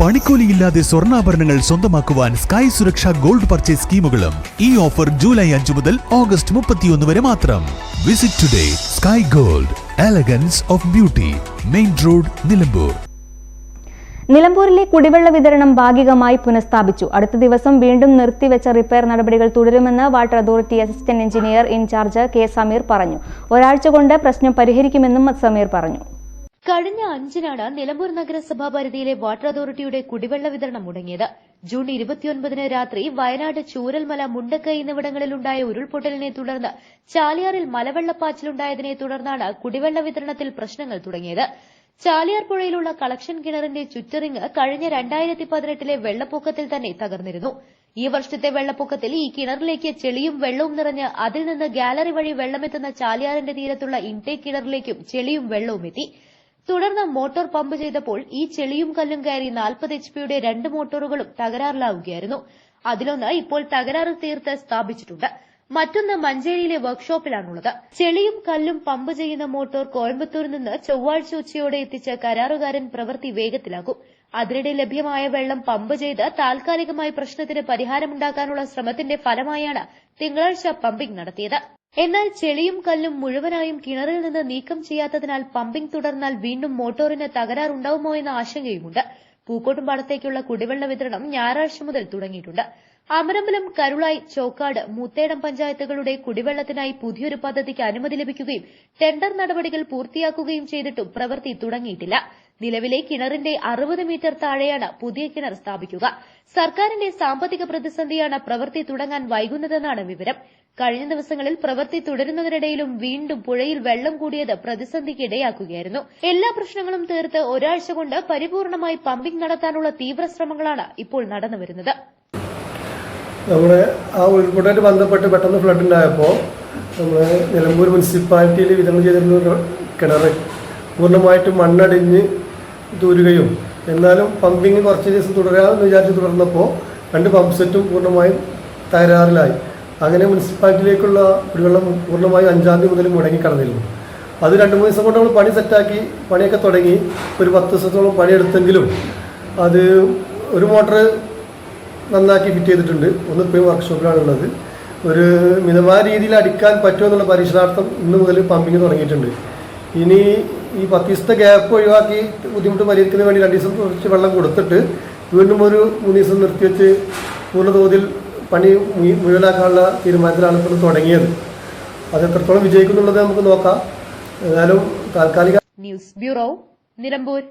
പണിക്കൂലിയില്ലാതെ സ്വർണാഭരണങ്ങൾ സ്വന്തമാക്കുവാൻ Sky Suraksha gold purchase സ്കീമുകളും ഈ ഓഫർ ജൂലൈ അഞ്ചു മുതൽ ഓഗസ്റ്റ് മുപ്പത്തിയൊന്ന് വരെ മാത്രം. Visit today sky gold elegance of beauty main road Nilambur. നിലമ്പൂരിലെ കുടിവെള്ള വിതരണം ഭാഗികമായി പുനഃസ്ഥാപിച്ചു. അടുത്ത ദിവസം വീണ്ടും നിർത്തിവെച്ച റിപ്പയർ നടപടികൾ തുടരുമെന്ന് water authority assistant engineer in charge K Sameer പറഞ്ഞു. ഒരാഴ്ച കൊണ്ട് പ്രശ്നം പരിഹരിക്കുമെന്നും സമീർ പറഞ്ഞു. കഴിഞ്ഞ അഞ്ചിനാണ് നിലമ്പൂർ നഗരസഭാ പരിധിയിലെ വാട്ടർ അതോറിറ്റിയുടെ കുടിവെള്ള വിതരണം മുടങ്ങിയത്. ജൂൺ ഇരുപത്തിയൊൻപതിന് രാത്രി വയനാട് ചൂരൽമല മുണ്ടക്കൈ എന്നിവിടങ്ങളിലുണ്ടായ ഉരുൾപൊട്ടലിനെ തുടർന്ന് ചാലിയാറിൽ മലവെള്ളപ്പാച്ചിലുണ്ടായതിനെ തുടർന്നാണ് കുടിവെള്ള വിതരണത്തിൽ പ്രശ്നങ്ങൾ തുടങ്ങിയത്. ചാലിയാർ പുഴയിലുള്ള കളക്ഷൻ കിണറിന്റെ ചുറ്ററിങ് കഴിഞ്ഞ രണ്ടായിരത്തി പതിനെട്ടിലെ വെള്ളപ്പൊക്കത്തിൽ തന്നെ തകർന്നിരുന്നു. ഈ വർഷത്തെ വെള്ളപ്പൊക്കത്തിൽ ഈ കിണറിലേക്ക് ചെളിയും വെള്ളവും നിറഞ്ഞ് അതിൽ നിന്ന് ഗാലറി വഴി വെള്ളമെത്തുന്ന ചാലിയാറിന്റെ തീരത്തുള്ള ഇൻടേക്ക് കിണറിലേക്കും ചെളിയും വെള്ളവും എത്തി തുടർന്ന് മോട്ടോർ പമ്പ് ചെയ്തപ്പോൾ ഈ ചെളിയും കല്ലും കയറി നാൽപ്പത് എച്ച് പിയുടെ രണ്ട് മോട്ടോറുകളും തകരാറിലാവുകയായിരുന്നു. അതിലൊന്ന് ഇപ്പോൾ തകരാറ് തീർത്ത് സ്ഥാപിച്ചിട്ടുണ്ട്. മറ്റൊന്ന് മഞ്ചേരിയിലെ വർക്ക്ഷോപ്പിലാണുള്ളത്. ചെളിയും കല്ലും പമ്പ് ചെയ്യുന്ന മോട്ടോർ കോയമ്പത്തൂരിൽ നിന്ന് ചൊവ്വാഴ്ച ഉച്ചയോടെ എത്തിച്ച കരാറുകാരൻ പ്രവൃത്തി വേഗത്തിലാക്കും. അതിനിടെ ലഭ്യമായ വെള്ളം പമ്പ് ചെയ്ത് താൽക്കാലികമായി പ്രശ്നത്തിന് പരിഹാരമുണ്ടാക്കാനുള്ള ശ്രമത്തിന്റെ ഫലമായാണ് തിങ്കളാഴ്ച പമ്പിംഗ് നടത്തിയത്. എന്നാൽ ചെളിയും കല്ലും മുഴുവനായും കിണറിൽ നിന്ന് നീക്കം ചെയ്യാത്തതിനാൽ പമ്പിംഗ് തുടർന്നാൽ വീണ്ടും മോട്ടോറിന് തകരാറുണ്ടാവുമോ എന്ന ആശങ്കയുമുണ്ട്. പൂക്കോട്ടുംപാടത്തേക്കുള്ള കുടിവെള്ള വിതരണം ഞായറാഴ്ച മുതൽ തുടങ്ങിയിട്ടുണ്ട്. അമരമ്പലം കരുളായി ചോക്കാട് മൂത്തേടം പഞ്ചായത്തുകളുടെ കുടിവെള്ളത്തിനായി പുതിയൊരു പദ്ധതിക്ക് അനുമതി ലഭിക്കുകയും ടെൻഡർ നടപടികൾ പൂർത്തിയാക്കുകയും ചെയ്തിട്ടും പ്രവൃത്തി തുടങ്ങിയിട്ടില്ല. നിലവിലെ കിണറിന്റെ അറുപത് മീറ്റർ താഴെയാണ് പുതിയ കിണർ സ്ഥാപിക്കുക. സർക്കാരിന്റെ സാമ്പത്തിക പ്രതിസന്ധിയാണ് പ്രവൃത്തി തുടങ്ങാൻ വൈകുന്നതെന്നാണ് വിവരം. കഴിഞ്ഞ ദിവസങ്ങളിൽ പ്രവൃത്തി തുടരുന്നതിനിടയിലും വീണ്ടും പുഴയിൽ വെള്ളം കൂടിയത് പ്രതിസന്ധിക്ക് ഇടയാക്കുകയായിരുന്നു എല്ലാ പ്രശ്നങ്ങളും തീർത്ത് ഒരാഴ്ച കൊണ്ട് പരിപൂർണമായി പമ്പിംഗ് നടത്താനുള്ള തീവ്രശ്രമങ്ങളാണ് ഇപ്പോൾ നടന്നുവരുന്നത്. നമ്മുടെ ആ ഉരുൾപൊട്ടലായിട്ട് ബന്ധപ്പെട്ട് പെട്ടെന്ന് ഫ്ലഡ് ഉണ്ടായപ്പോൾ നമ്മൾ നിലമ്പൂർ മുനിസിപ്പാലിറ്റിയിൽ വിതരണം ചെയ്തിരുന്ന കിണർ പൂർണമായിട്ടും മണ്ണടിഞ്ഞ് തൂരുകയും എന്നാലും പമ്പിങ് കുറച്ച് ദിവസം തുടരാമെന്ന് വിചാരിച്ച് തുടർന്നപ്പോൾ രണ്ട് പമ്പ് സെറ്റും പൂർണമായും തകരാറിലായി. അങ്ങനെ മുനിസിപ്പാലിറ്റിയിലേക്കുള്ള കുടിവെള്ളം പൂർണമായും അഞ്ചാം തീയതി മുതൽ മുടങ്ങിക്കടന്നിരുന്നു. അത് രണ്ട് മൂന്ന് ദിവസം കൊണ്ട് നമ്മൾ പണി സെറ്റാക്കി പണിയൊക്കെ തുടങ്ങി. ഒരു പത്ത് ദിവസത്തോളം പണിയെടുത്തെങ്കിലും അത് ഒരു മോട്ടർ നന്നാക്കി ഫിറ്റ് ചെയ്തിട്ടുണ്ട്. ഒന്ന് ഇപ്പോൾ വർക്ക്ഷോപ്പിലാണ് ഉള്ളത്. ഒരു മിതമായ രീതിയിൽ അടിക്കാൻ പറ്റുമോ എന്നുള്ള പരീക്ഷണാർത്ഥം ഇന്ന് മുതൽ പമ്പിങ് തുടങ്ങിയിട്ടുണ്ട്. ഇനി ഈ പത്ത് ദിവസത്തെ ഗ്യാപ്പ് ഒഴിവാക്കി ബുദ്ധിമുട്ട് പരിഹരിക്കുന്നതിന് വേണ്ടി രണ്ട് ദിവസം കുറച്ച് വെള്ളം കൊടുത്തിട്ട് വീണ്ടും ഒരു മൂന്ന് ദിവസം നിർത്തിവെച്ച് പൂർണതോതിൽ പണി മുഴു- മുഴുവനാക്കാനുള്ള തീരുമാനത്തിലാണ് ഇപ്പോൾ തുടങ്ങിയത്. അത് എത്രത്തോളം വിജയിക്കുന്നുള്ളത് നമുക്ക് നോക്കാം. ഏതായാലും താൽക്കാലിക ന്യൂസ് ബ്യൂറോ നിലമ്പൂർ.